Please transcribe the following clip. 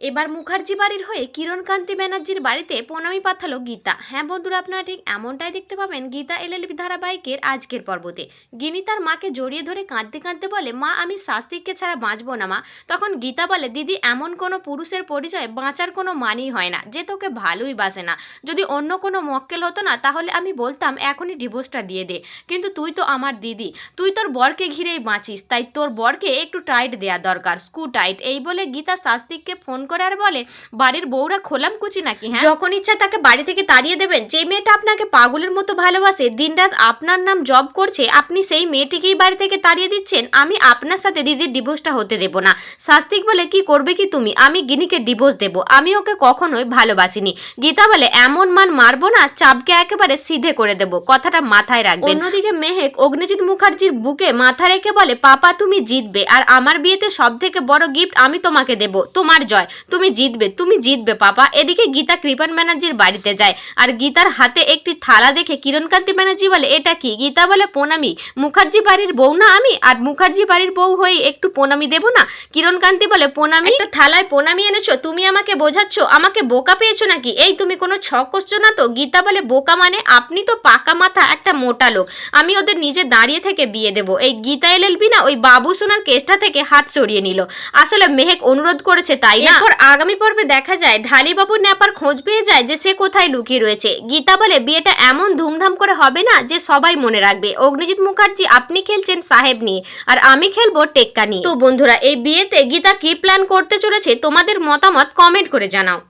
এবার মুখার্জি বাড়ির হয়ে কিরণকান্তি ব্যানার্জির বাড়িতে প্রণামী পাঠালো গীতা। হ্যাঁ বন্ধুরা, আপনারা ঠিক এমনটাই দেখতে পাবেন গীতা এলএলবি ধারাবাহিকের আজকের পর্বতে। গিনি তার মাকে জড়িয়ে ধরে কাঁদতে কাঁদতে বলে, মা, আমি শাস্তিককে ছাড়া বাঁচবো না, মা। তখন গীতা বলে, দিদি, এমন কোনো পুরুষের পরিচয় বাঁচার কোনো মানেই হয় না, যে তোকে ভালোই বাসে না। যদি অন্য কোনো মক্কেল হতো না, তাহলে আমি বলতাম, এখনই ডিভোর্সটা দিয়ে দে। কিন্তু তুই তো আমার দিদি, তুই তোর বরকে ঘিরেই বাঁচিস, তাই তোর বরকে একটু টাইট দেওয়া দরকার স্কু টাইট। এই বলে গীতা শাস্তিককে ফোন করে আর বলে বাড়ির বউরা খোলাম কুচি নাকি হ্যাঁ? যখন ইচ্ছা তাকে বাড়ি থেকে তাড়িয়ে দেবেন। যে মেয়েটা আপনাকে পাগলের মতো ভালোবাসে দিনরাত আপনার নাম জব করছে আপনি সেই মেয়েটিকেই বাড়ি থেকে তাড়িয়ে দিচ্ছেন আমি আপনার সাথে দিদির ডিভোর্সটা হতে দেবো না। শাস্তিক বলে কি করবে কি তুমি? আমি গিনিকে ডিভোর্স দেবো। আমি ওকে কখনোই ভালোবাসিনি। গীতা বলে এমন মান মারবো না চাপকে একেবারে সিধে করে দেবো। কথাটা মাথায় রাখবে অন্যদিকে মেহেক অগ্নিজিৎ মুখার্জির বুকে মাথা রেখে বলে পাপা তুমি জিতবে আর আমার বিয়েতে সব থেকে বড় গিফট আমি তোমাকে দেব তোমার জয়। তুমি জিতবে তুমি জিতবে, পাপা। এদিকে গীতা কৃপান ব্যানার্জির বাড়িতে যায়। আর গীতার হাতে একটি থালা দেখে কিরণকান্তি ব্যানার্জি বলে, এটা কি? গীতা বলে, প্রণামী। মুখার্জি বাড়ির বউ না আমি? আর মুখার্জি বাড়ির বউ হয়ে একটু প্রণামী দেবো না? কিরণকান্তি বলে, প্রণামী? একটা থালায় প্রণামী এনেছো? তুমি আমাকে বোঝাচ্ছ? আমাকে বোকা পেয়েছ নাকি? এই তুমি কোনো ছক করছ না তো? গীতা বলে, বোকা মানে? আপনি তো পাকা মাথা, একটা মোটা লোক। আমি ওদের নিজে দাঁড়িয়ে থেকে বিয়ে দেবো। এই গীতা এলএলবি না ওই বাবু সোনার কেসটা থেকে হাত সরিয়ে নিল। আসলে মেহেক অনুরোধ করেছে, তাই না? এরপর আগামী পর্বে দেখা যায় ঢালিবাবু নেপার খোঁজ পেয়ে যায় যে সে কোথায় লুকিয়ে রয়েছে। গীতা বলে, বিয়েটা এমন ধুমধাম করে হবে না যে সবাই মনে রাখবে। অগ্নিজিৎ মুখার্জি, আপনি খেলছেন সাহেব নিয়ে, আর আমি খেলব টেক্কা নিয়ে। তো বন্ধুরা, এই বিয়েতে গীতা কি প্ল্যান করতে চলেছে, তোমাদের মতামত কমেন্ট করে জানাও।